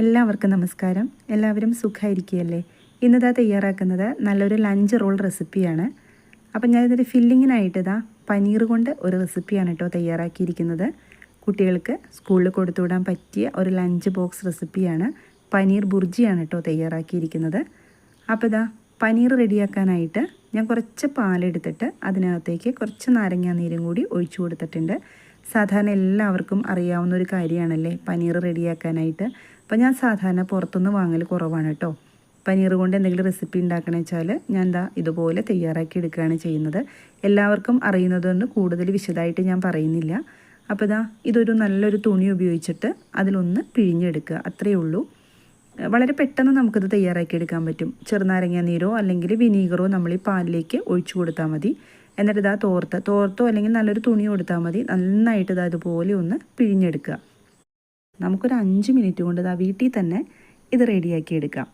എല്ലാവർക്കും നമസ്കാരം. എല്ലാവരും സുഖമായിരിക്കുകയല്ലേ? ഇന്നിതാ തയ്യാറാക്കുന്നത് നല്ലൊരു ലഞ്ച് റോൾ റെസിപ്പിയാണ് അപ്പം ഞാനിതൊരു ഫില്ലിങ്ങിനായിട്ട് ഇതാ പനീർ കൊണ്ട് ഒരു റെസിപ്പിയാണ് കേട്ടോ തയ്യാറാക്കിയിരിക്കുന്നത്. കുട്ടികൾക്ക് സ്കൂളിൽ കൊടുത്തുവിടാൻ പറ്റിയ ഒരു ലഞ്ച് ബോക്സ് റെസിപ്പിയാണ് പനീർ ബുർജിയാണ് കേട്ടോ തയ്യാറാക്കിയിരിക്കുന്നത്. അപ്പോൾ ഇതാ പനീർ റെഡിയാക്കാനായിട്ട് ഞാൻ കുറച്ച് പാലെടുത്തിട്ട് അതിനകത്തേക്ക് കുറച്ച് നാരങ്ങാ നീരും കൂടി ഒഴിച്ചു കൊടുത്തിട്ടുണ്ട്. സാധാരണ എല്ലാവർക്കും അറിയാവുന്ന ഒരു കാര്യമാണല്ലേ പനീർ റെഡിയാക്കാനായിട്ട്? അപ്പോൾ ഞാൻ സാധാരണ പുറത്തുനിന്ന് വാങ്ങൽ കുറവാണ് കേട്ടോ. പനീർ കൊണ്ട് എന്തെങ്കിലും റെസിപ്പി ഉണ്ടാക്കണമെന്ന് വെച്ചാൽ ഞാൻ എന്താ ഇതുപോലെ തയ്യാറാക്കി എടുക്കുകയാണ് ചെയ്യുന്നത്. എല്ലാവർക്കും അറിയുന്നതൊന്ന് കൂടുതൽ വിശദമായിട്ട് ഞാൻ പറയുന്നില്ല. അപ്പോൾ ഇതാ ഇതൊരു നല്ലൊരു തുണി ഉപയോഗിച്ചിട്ട് അതിലൊന്ന് പിഴിഞ്ഞെടുക്കുക. അത്രയേ ഉള്ളൂ. വളരെ പെട്ടെന്ന് നമുക്കിത് തയ്യാറാക്കി എടുക്കാൻ പറ്റും. ചെറുനാരങ്ങ നീരോ അല്ലെങ്കിൽ വിനീഗറോ നമ്മൾ ഈ പാലിലേക്ക് ഒഴിച്ചു കൊടുത്താൽ മതി. എന്നിട്ട് ഇതാ തോർത്ത് തോർത്തോ അല്ലെങ്കിൽ നല്ലൊരു തുണി കൊടുത്താൽ മതി. നന്നായിട്ട് ഇതാ ഇതുപോലെ ഒന്ന് പിഴിഞ്ഞെടുക്കുക. നമുക്കൊരു അഞ്ച് മിനിറ്റ് കൊണ്ട് ഇതാ വീട്ടിൽ തന്നെ ഇത് റെഡിയാക്കി എടുക്കാം.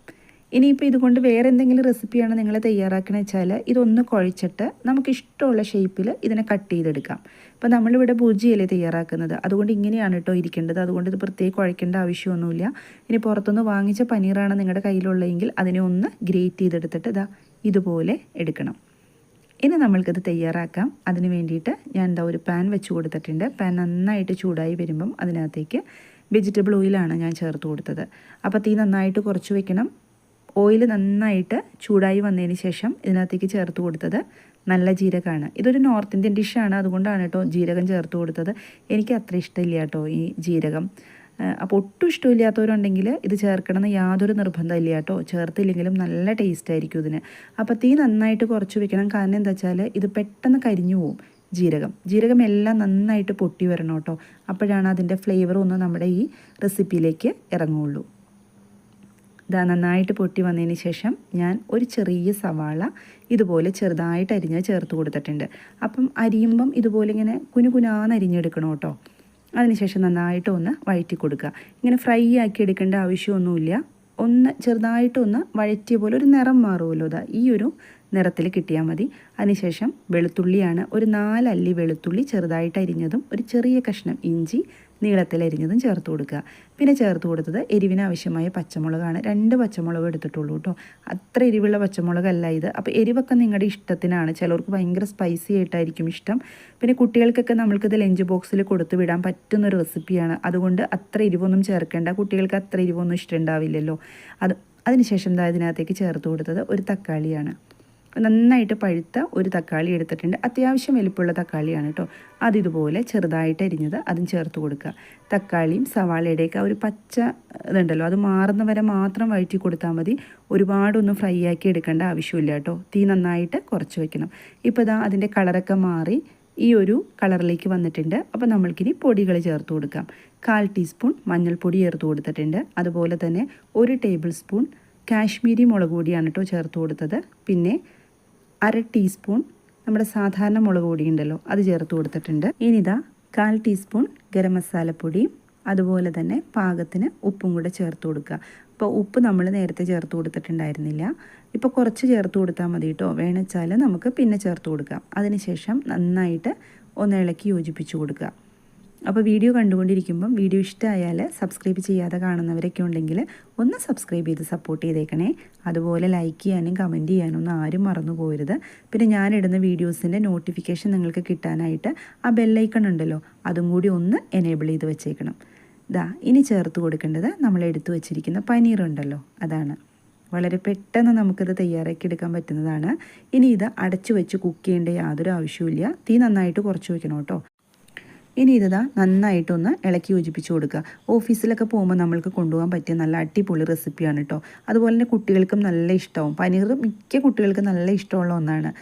ഇനിയിപ്പോൾ ഇതുകൊണ്ട് വേറെ എന്തെങ്കിലും റെസിപ്പിയാണ് നിങ്ങൾ തയ്യാറാക്കണമെന്ന് വെച്ചാൽ ഇതൊന്ന് കുഴച്ചിട്ട് നമുക്ക് ഇഷ്ടമുള്ള ഷേപ്പിൽ ഇതിനെ കട്ട് ചെയ്തെടുക്കാം. അപ്പോൾ നമ്മളിവിടെ ഭുജിയല്ലേ തയ്യാറാക്കുന്നത്. അതുകൊണ്ട് ഇങ്ങനെയാണ് കേട്ടോ ഇരിക്കേണ്ടത്. അതുകൊണ്ട് ഇത് പ്രത്യേകം കുഴക്കേണ്ട ആവശ്യമൊന്നുമില്ല. ഇനി പുറത്തുനിന്ന് വാങ്ങിച്ച പനീറാണ് നിങ്ങളുടെ കയ്യിലുള്ളതെങ്കിൽ അതിനെ ഒന്ന് ഗ്രേറ്റ് ചെയ്തെടുത്തിട്ട് ഇതാ ഇതുപോലെ എടുക്കണം. ഇനി നമ്മൾക്കത് തയ്യാറാക്കാം. അതിന് വേണ്ടിയിട്ട് ഞാൻ എന്താ ഒരു പാൻ വെച്ച് കൊടുത്തിട്ടുണ്ട്. പാൻ നന്നായിട്ട് ചൂടായി വരുമ്പം അതിനകത്തേക്ക് വെജിറ്റബിൾ ഓയിലാണ് ഞാൻ ചേർത്ത് കൊടുത്തത്. അപ്പോൾ തീ നന്നായിട്ട് കുറച്ച് വെക്കണം. ഓയിൽ നന്നായിട്ട് ചൂടായി വന്നതിന് ശേഷം ഇതിനകത്തേക്ക് ചേർത്ത് കൊടുത്തത് നല്ല ജീരകമാണ്. ഇതൊരു നോർത്ത് ഇന്ത്യൻ ഡിഷാണ്. അതുകൊണ്ടാണ് കേട്ടോ ജീരകം ചേർത്ത് കൊടുത്തത്. എനിക്ക് അത്ര ഇഷ്ടമില്ല കേട്ടോ ഈ ജീരകം. അപ്പോൾ ഒട്ടും ഇഷ്ടമില്ലാത്തവരുണ്ടെങ്കിൽ ഇത് ചേർക്കണമെന്ന് യാതൊരു നിർബന്ധമില്ല കേട്ടോ. ചേർത്തില്ലെങ്കിലും നല്ല ടേസ്റ്റ് ആയിരിക്കും ഇതിന്. അപ്പോൾ തീ നന്നായിട്ട് കുറച്ച് വെക്കണം. കാരണം എന്താ വെച്ചാൽ ഇത് പെട്ടെന്ന് കരിഞ്ഞു പോവും. ജീരകം. ജീരകം എല്ലാം നന്നായിട്ട് പൊട്ടി വരണം കേട്ടോ. അപ്പോഴാണ് അതിന്റെ ഫ്ലേവർ ഒന്ന് നമ്മുടെ ഈ റെസിപ്പിയിലേക്ക് ഇറങ്ങുള്ളൂ. ഇതാ നന്നായിട്ട് പൊട്ടി വന്നതിന് ശേഷം ഞാൻ ഒരു ചെറിയ സവാള ഇതുപോലെ ചെറുതായിട്ട് അരിഞ്ഞ് ചേർത്ത് കൊടുത്തിട്ടുണ്ട്. അപ്പം അരിയുമ്പം ഇതുപോലെ ഇങ്ങനെ കുനുകുനാന്ന് അരിഞ്ഞെടുക്കണം കേട്ടോ. അതിനുശേഷം നന്നായിട്ട് ഒന്ന് വഴറ്റി കൊടുക്കുക. ഇങ്ങനെ ഫ്രൈ ആക്കി എടുക്കേണ്ട ആവശ്യമൊന്നുമില്ല. ഒന്ന് ചെറുതായിട്ടൊന്ന് വഴറ്റിയ പോലെ ഒരു നിറം മാറുമല്ലോ ഇതാ ഈ ഒരു നിറത്തിൽ കിട്ടിയാൽ മതി. അതിനുശേഷം വെളുത്തുള്ളിയാണ് ഒരു നാലല്ലി വെളുത്തുള്ളി ചെറുതായിട്ട് അരിഞ്ഞതും ഒരു ചെറിയ കഷ്ണം ഇഞ്ചി നീളത്തിൽ അരിഞ്ഞതും ചേർത്ത് കൊടുക്കുക. പിന്നെ ചേർത്ത് കൊടുത്തത് എരിവിന് ആവശ്യമായ പച്ചമുളകാണ്. രണ്ട് പച്ചമുളക് എടുത്തിട്ടുള്ളൂ കേട്ടോ. അത്ര എരിവുള്ള പച്ചമുളകല്ല ഇത്. അപ്പോൾ എരിവൊക്കെ നിങ്ങളുടെ ഇഷ്ടത്തിനാണ്. ചിലർക്ക് ഭയങ്കര സ്പൈസി ആയിട്ടായിരിക്കും ഇഷ്ടം. പിന്നെ കുട്ടികൾക്കൊക്കെ നമ്മൾക്കിത് ലഞ്ച് ബോക്സിൽ കൊടുത്തു വിടാൻ പറ്റുന്നൊരു റെസിപ്പിയാണ് അതുകൊണ്ട് അത്ര എരിവൊന്നും ചേർക്കേണ്ട. കുട്ടികൾക്ക് അത്ര എരിവൊന്നും ഇഷ്ടമുണ്ടാവില്ലല്ലോ അത് അതിനുശേഷം ഇതിനകത്തേക്ക് ചേർത്ത് കൊടുത്തത് ഒരു തക്കാളിയാണ്. നന്നായിട്ട് പഴുത്ത ഒരു തക്കാളി എടുത്തിട്ടുണ്ട്. അത്യാവശ്യം വലിപ്പമുള്ള തക്കാളിയാണ് കേട്ടോ അതിതുപോലെ ചെറുതായിട്ട് അരിഞ്ഞത് അതും ചേർത്ത് കൊടുക്കുക. തക്കാളിയും സവാളയുടെയൊക്കെ ഒരു പച്ച ഇതുണ്ടല്ലോ അത് മാറുന്ന വരെ മാത്രം വഴറ്റി കൊടുത്താൽ മതി. ഒരുപാടൊന്നും ഫ്രൈ ആക്കി എടുക്കേണ്ട ആവശ്യമില്ല കേട്ടോ തീ നന്നായിട്ട് കുറച്ച് വെക്കണം. ഇപ്പോൾ ഇതാ അതിന്റെ കളറൊക്കെ മാറി ഈ ഒരു കളറിലേക്ക് വന്നിട്ടുണ്ട്. അപ്പോൾ നമ്മൾക്കിനി പൊടികൾ ചേർത്ത് കൊടുക്കാം. കാൽ ടീസ്പൂൺ മഞ്ഞൾപ്പൊടി ചേർത്ത് കൊടുത്തിട്ടുണ്ട്. അതുപോലെ തന്നെ ഒരു ടേബിൾ സ്പൂൺ കാശ്മീരി മുളക് പൊടിയാണ് കേട്ടോ ചേർത്ത് കൊടുത്തത്. പിന്നെ അര ടീസ്പൂൺ നമ്മുടെ സാധാരണ മുളക് പൊടി ഉണ്ടല്ലോ അത് ചേർത്ത് കൊടുത്തിട്ടുണ്ട്. ഇനിതാ കാൽ ടീസ്പൂൺ ഗരം മസാലപ്പൊടിയും അതുപോലെ തന്നെ പാകത്തിന് ഉപ്പും കൂടെ ചേർത്ത് കൊടുക്കുക. ഇപ്പോൾ ഉപ്പ് നമ്മൾ നേരത്തെ ചേർത്ത് കൊടുത്തിട്ടുണ്ടായിരുന്നില്ല. ഇപ്പോൾ കുറച്ച് ചേർത്ത് കൊടുത്താൽ മതി കേട്ടോ വേണമെച്ചാൽ നമുക്ക് പിന്നെ ചേർത്ത് കൊടുക്കാം. അതിനുശേഷം നന്നായിട്ട് ഒന്ന് ഇളക്കി യോജിപ്പിച്ച് കൊടുക്കുക. അപ്പോൾ വീഡിയോ കണ്ടുകൊണ്ടിരിക്കുമ്പം വീഡിയോ ഇഷ്ടമായാൽ സബ്സ്ക്രൈബ് ചെയ്യാതെ കാണുന്നവരൊക്കെ ഉണ്ടെങ്കിൽ ഒന്ന് സബ്സ്ക്രൈബ് ചെയ്ത് സപ്പോർട്ട് ചെയ്തേക്കണേ. അതുപോലെ ലൈക്ക് ചെയ്യാനും കമന്റ് ചെയ്യാനും ഒന്നും ആരും മറന്നു പോരുത് പിന്നെ ഞാനിടുന്ന വീഡിയോസിന്റെ നോട്ടിഫിക്കേഷൻ നിങ്ങൾക്ക് കിട്ടാനായിട്ട് ആ ബെല്ലൈക്കൺ ഉണ്ടല്ലോ അതും കൂടി ഒന്ന് എനേബിൾ ചെയ്ത് വെച്ചേക്കണം. ദാ ഇനി ചേർത്ത് കൊടുക്കേണ്ടത് നമ്മൾ എടുത്തു വെച്ചിരിക്കുന്ന പനീർ ഉണ്ടല്ലോ അതാണ്. വളരെ പെട്ടെന്ന് നമുക്കിത് തയ്യാറാക്കി എടുക്കാൻ പറ്റുന്നതാണ്. ഇനി ഇത് അടച്ചു വെച്ച് കുക്ക് ചെയ്യേണ്ട യാതൊരു ആവശ്യമില്ല തീ നന്നായിട്ട് കുറച്ച് വയ്ക്കണം കേട്ടോ. ഇനി ഇതാ നന്നായിട്ടൊന്ന് ഇളക്കി യോജിപ്പിച്ച് കൊടുക്കുക. ഓഫീസിലൊക്കെ പോകുമ്പോൾ നമ്മൾക്ക് കൊണ്ടുപോകാൻ പറ്റിയ നല്ല അടിപൊളി റെസിപ്പിയാണ് കേട്ടോ അതുപോലെ തന്നെ കുട്ടികൾക്കും നല്ല ഇഷ്ടവും. പനീർ മിക്ക കുട്ടികൾക്കും നല്ല ഇഷ്ടമുള്ള ഒന്നാണ്.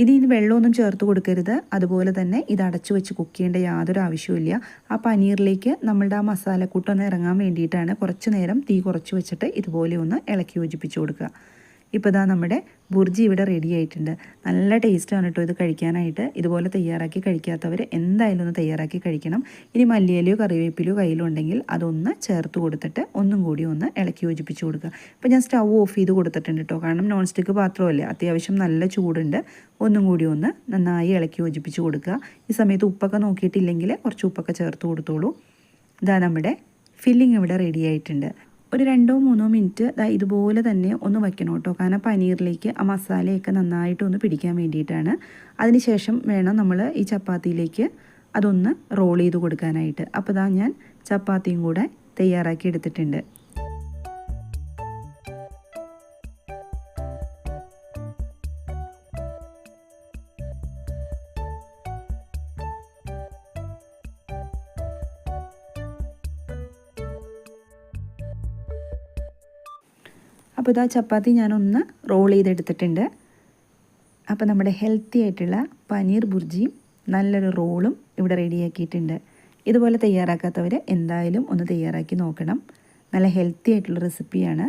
ഇനി ഇത് വെള്ളമൊന്നും ചേർത്ത് കൊടുക്കരുത്. അതുപോലെ തന്നെ ഇത് അടച്ചു വെച്ച് കുക്ക് ചെയ്യേണ്ട യാതൊരു ആവശ്യമില്ല ആ പനീറിലേക്ക് നമ്മളുടെ ആ മസാലക്കൂട്ടൊന്ന് ഇറങ്ങാൻ വേണ്ടിയിട്ടാണ് കുറച്ച് നേരം തീ കുറച്ച് വെച്ചിട്ട് ഇതുപോലെ ഒന്ന് ഇളക്കി യോജിപ്പിച്ച് കൊടുക്കുക. ഇപ്പോൾ ഇതാ നമ്മുടെ ബുർജി ഇവിടെ റെഡി ആയിട്ടുണ്ട്. നല്ല ടേസ്റ്റാണ് കേട്ടോ ഇത് കഴിക്കാനായിട്ട്. ഇതുപോലെ തയ്യാറാക്കി കഴിക്കാത്തവർ എന്തായാലും ഒന്ന് തയ്യാറാക്കി കഴിക്കണം. ഇനി മല്ലിയിലയോ കറിവേപ്പിലയോ കയ്യിലുണ്ടെങ്കിൽ അതൊന്ന് ചേർത്ത് കൊടുത്തിട്ട് ഒന്നും കൂടി ഒന്ന് ഇളക്കി യോജിപ്പിച്ച് കൊടുക്കുക. ഇപ്പോൾ ഞാൻ സ്റ്റൗ ഓഫ് ചെയ്ത് കൊടുത്തിട്ടുണ്ട് കേട്ടോ കാരണം നോൺ സ്റ്റിക്ക് പാത്രമല്ലേ? അത്യാവശ്യം നല്ല ചൂടുണ്ട്. ഒന്നും കൂടി ഒന്ന് നന്നായി ഇളക്കി യോജിപ്പിച്ച് കൊടുക്കുക. ഈ സമയത്ത് ഉപ്പൊക്കെ നോക്കിയിട്ടില്ലെങ്കിൽ കുറച്ച് ഉപ്പൊക്കെ ചേർത്ത് കൊടുത്തോളൂ. ഇതാ നമ്മുടെ ഫില്ലിംഗ് ഇവിടെ റെഡി ആയിട്ടുണ്ട്. ഒരു രണ്ടോ മൂന്നോ മിനിറ്റ് ഇതുപോലെ തന്നെ ഒന്ന് വയ്ക്കണം കേട്ടോ. കാരണം പനീറിലേക്ക് ആ മസാലയൊക്കെ നന്നായിട്ട് ഒന്ന് പിടിക്കാൻ വേണ്ടിയിട്ടാണ്. അതിനുശേഷം വേണം നമ്മൾ ഈ ചപ്പാത്തിയിലേക്ക് അതൊന്ന് റോൾ ചെയ്ത് കൊടുക്കാനായിട്ട്. അപ്പോൾ ഞാൻ ചപ്പാത്തിയും കൂടെ തയ്യാറാക്കി എടുത്തിട്ടുണ്ട്. അപ്പോൾ ഇതാ ചപ്പാത്തി ഞാനൊന്ന് റോൾ ചെയ്തെടുത്തിട്ടുണ്ട്. അപ്പോൾ നമ്മുടെ ഹെൽത്തി ആയിട്ടുള്ള പനീർ ബുർജിയും നല്ലൊരു റോളും ഇവിടെ റെഡിയാക്കിയിട്ടുണ്ട് ഇതുപോലെ തയ്യാറാക്കാത്തവർ എന്തായാലും ഒന്ന് തയ്യാറാക്കി നോക്കണം. നല്ല ഹെൽത്തി ആയിട്ടുള്ള റെസിപ്പിയാണ്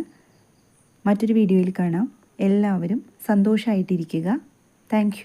മറ്റൊരു വീഡിയോയിൽ കാണാം. എല്ലാവരും സന്തോഷമായിട്ടിരിക്കുക താങ്ക്